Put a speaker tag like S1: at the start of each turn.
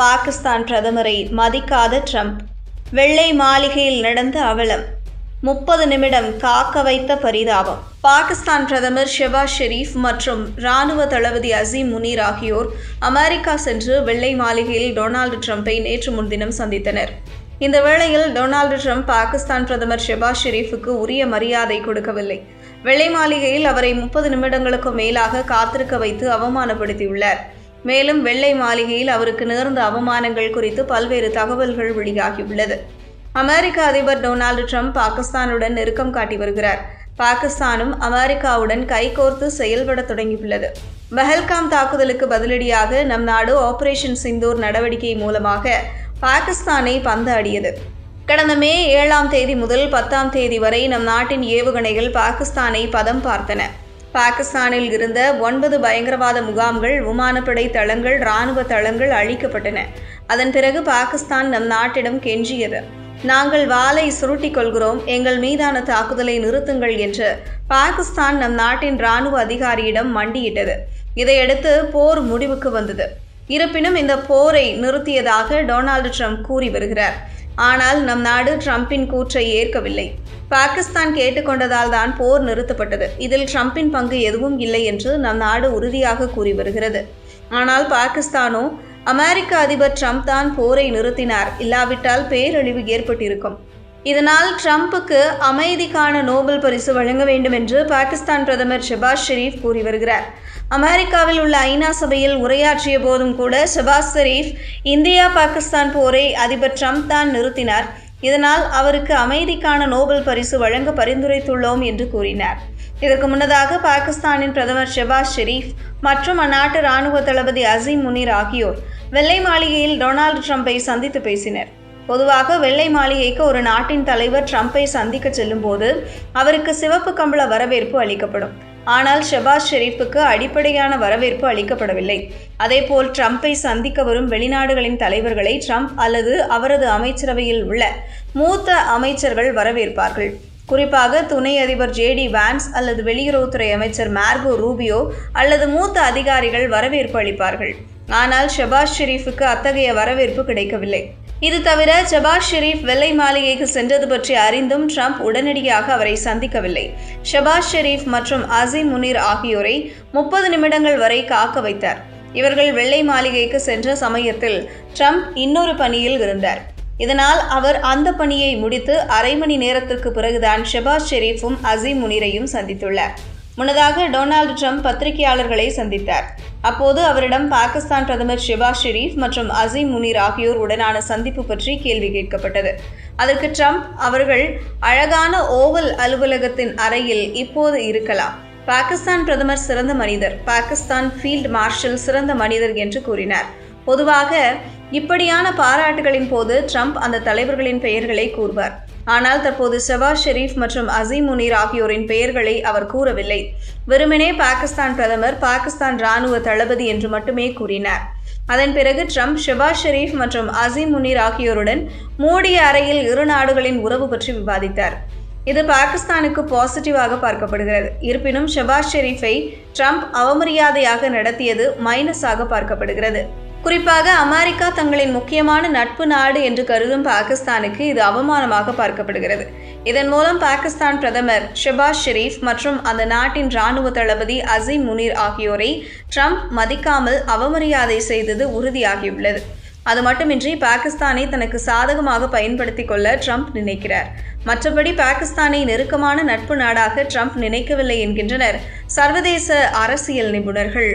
S1: பாகிஸ்தான் பிரதமரை மதிக்காத ட்ரம்ப். வெள்ளை மாளிகையில் நடந்த அவலம். முப்பது நிமிடம் காக்க வைத்த பரிதாபம். பாகிஸ்தான் பிரதமர் ஷெபாஸ் ஷெரீப் மற்றும் ராணுவ தளபதி அசீம் முனீர் ஆகியோர் அமெரிக்கா சென்று வெள்ளை மாளிகையில் டொனால்டு ட்ரம்ப்பை நேற்று முன்தினம் சந்தித்தனர். இந்த வேளையில் டொனால்டு ட்ரம்ப் பாகிஸ்தான் பிரதமர் ஷெபாஸ் ஷெரீஃபுக்கு உரிய மரியாதை கொடுக்கவில்லை. வெள்ளை மாளிகையில் அவரை முப்பது நிமிடங்களுக்கும் மேலாக காத்திருக்க வைத்து அவமானப்படுத்தியுள்ளார். மேலும் வெள்ளை மாளிகையில் அவருக்கு நேர்ந்த அவமானங்கள் குறித்து பல்வேறு தகவல்கள் வெளியாகியுள்ளது. அமெரிக்க அதிபர் டொனால்டு ட்ரம்ப் பாகிஸ்தானுடன் நெருக்கம் காட்டி வருகிறார். பாகிஸ்தானும் அமெரிக்காவுடன் கைகோர்த்து செயல்பட தொடங்கியுள்ளது. பஹல்காம் தாக்குதலுக்கு பதிலடியாக நம் நாடு ஆபரேஷன் சிந்தூர் நடவடிக்கை மூலமாக பாகிஸ்தானை பந்து அடியது கடந்த மே ஏழாம் தேதி முதல் பத்தாம் தேதி வரை நம் நாட்டின் ஏவுகணைகள் பாகிஸ்தானை பதம் பார்த்தன. பாகிஸ்தானில் இருந்த ஒன்பது பயங்கரவாத முகாம்கள் விமானப்படை தளங்கள் இராணுவ தளங்கள் அழிக்கப்பட்டன. அதன் பிறகு பாகிஸ்தான் நம் நாட்டிடம் கெஞ்சியது. நாங்கள் வாளை சுருட்டிக் கொள்கிறோம் எங்கள் மீதான தாக்குதலை நிறுத்துங்கள் என்று பாகிஸ்தான் நம் நாட்டின் இராணுவ அதிகாரியிடம் மண்டியிட்டது. இதையடுத்து போர் முடிவுக்கு வந்தது. இருப்பினும் இந்த போரை நிறுத்தியதாக டொனால்டு ட்ரம்ப் கூறி வருகிறார். ஆனால் நம் நாடு ட்ரம்பின் கூற்றை ஏற்கவில்லை. பாகிஸ்தான் கேட்டுக்கொண்டதால் தான் போர் நிறுத்தப்பட்டது. இதில் ட்ரம்பின் பங்கு எதுவும் இல்லை என்று நம் நாடு உறுதியாக கூறி வருகிறது. ஆனால் பாகிஸ்தானோ அமெரிக்க அதிபர் ட்ரம்ப் தான் போரை நிறுத்தினார். இல்லாவிட்டால் பேரழிவு ஏற்பட்டிருக்கும். இதனால் ட்ரம்புக்கு அமைதிக்கான நோபல் பரிசு வழங்க வேண்டும் என்று பாகிஸ்தான் பிரதமர் ஷெபாஸ் ஷெரீப் கூறி வருகிறார். அமெரிக்காவில் உள்ள ஐநா சபையில் உரையாற்றிய போதும் கூட ஷெபாஸ் ஷெரீப் இந்தியா பாகிஸ்தான் போரை அதிபர் ட்ரம்ப் தான் நிறுத்தினார். இதனால் அவருக்கு அமைதிக்கான நோபல் பரிசு வழங்க பரிந்துரைத்துள்ளோம் என்று கூறினார். இதற்கு முன்னதாக பாகிஸ்தானின் பிரதமர் ஷெபாஸ் ஷெரீப் மற்றும் அந்நாட்டு ராணுவ தளபதி அசீம் முனீர் ஆகியோர் வெள்ளை மாளிகையில் டொனால்டு ட்ரம்பை சந்தித்து பேசினர். பொதுவாக வெள்ளை மாளிகைக்கு ஒரு நாட்டின் தலைவர் ட்ரம்பை சந்திக்க செல்லும்போது அவருக்கு சிவப்பு கம்பள வரவேற்பு அளிக்கப்படும். ஆனால் ஷெபாஸ் ஷெரீஃபுக்கு அடிப்படையான வரவேற்பு அளிக்கப்படவில்லை. அதேபோல் ட்ரம்பை சந்திக்க வரும் வெளிநாடுகளின் தலைவர்களை ட்ரம்ப் அல்லது அவரது அமைச்சரவையில் உள்ள மூத்த அமைச்சர்கள் வரவேற்பார்கள். குறிப்பாக துணை அதிபர் ஜேடி வான்ஸ் அல்லது வெளியுறவுத்துறை அமைச்சர் மார்கோ ரூபியோ அல்லது மூத்த அதிகாரிகள் வரவேற்பு அளிப்பார்கள். ஆனால் ஷபாஸ் ஷெரீஃபுக்கு அத்தகைய வரவேற்பு கிடைக்கவில்லை. இது தவிர ஷபாஸ் ஷெரீப் வெள்ளை மாளிகைக்கு சென்றது பற்றி அறிந்தும் ட்ரம்ப் உடனடியாக அவரை சந்திக்கவில்லை. ஷபாஸ் ஷெரீப் மற்றும் அசீம் முனீர் ஆகியோரை முப்பது நிமிடங்கள் வரை காக்க வைத்தார். இவர்கள் வெள்ளை மாளிகைக்கு சென்ற சமயத்தில் ட்ரம்ப் இன்னொரு பணியில் இருந்தார். இதனால் அவர் அந்த பணியை முடித்து அரை மணி நேரத்திற்கு பிறகுதான் ஷெபாஸ் ஷெரீஃபும் அசீம் முனீரையும் சந்தித்துள்ளார். முன்னதாக டொனால்டு ட்ரம்ப் பத்திரிகையாளர்களை சந்தித்தார். அப்போது அவரிடம் பாகிஸ்தான் பிரதமர் ஷிபாஸ் ஷெரீப் மற்றும் அசீம் முனீர் ஆகியோர் உடனான சந்திப்பு பற்றி கேள்வி கேட்கப்பட்டது. அதற்கு ட்ரம்ப் அவர்கள் அழகான ஓவல் அலுவலகத்தின் அறையில் இப்போது இருக்கலாம். பாகிஸ்தான் பிரதமர் சிறந்த மனிதர் பாகிஸ்தான் ஃபீல்ட் மார்ஷல் சிறந்த மனிதர் என்று கூறினார். பொதுவாக இப்படியான பாராட்டுகளின் போது ட்ரம்ப் அந்த தலைவர்களின் பெயர்களை கூறுவார். ஆனால் தற்போது ஷபாஸ் ஷெரீப் மற்றும் அசீம் முனீர் ஆகியோரின் பெயர்களை அவர் கூறவில்லை. வெறுமனே பாகிஸ்தான் பிரதமர் பாகிஸ்தான் ராணுவ தளபதி என்று மட்டுமே கூறினார். அதன் பிறகு ட்ரம்ப் ஷபாஸ் ஷெரீப் மற்றும் அசீம் முனீர் ஆகியோருடன் மூடிய அறையில் இரு நாடுகளின் உறவு பற்றி விவாதித்தார். இது பாகிஸ்தானுக்கு பாசிட்டிவாக பார்க்கப்படுகிறது. இருப்பினும் ஷபாஸ் ஷெரீஃபை ட்ரம்ப் அவமரியாதையாக நடத்தியது மைனஸாக பார்க்கப்படுகிறது. குறிப்பாக அமெரிக்கா தங்களின் முக்கியமான நட்பு நாடு என்று கருதும் பாகிஸ்தானுக்கு இது அவமானமாக பார்க்கப்படுகிறது. இதன் மூலம் பாகிஸ்தான் பிரதமர் ஷபாஸ் ஷெரீப் மற்றும் அந்த நாட்டின் ராணுவ தளபதி அசீம் முனீர் ஆகியோரை ட்ரம்ப் மதிக்காமல் அவமரியாதை செய்தது உறுதியாகியுள்ளது. அது மட்டுமின்றி பாகிஸ்தானை தனக்கு சாதகமாக பயன்படுத்திக் கொள்ள ட்ரம்ப் நினைக்கிறார். மற்றபடி பாகிஸ்தானை நெருக்கமான நட்பு நாடாக ட்ரம்ப் நினைக்கவில்லை என்கின்றனர் சர்வதேச அரசியல் நிபுணர்கள்.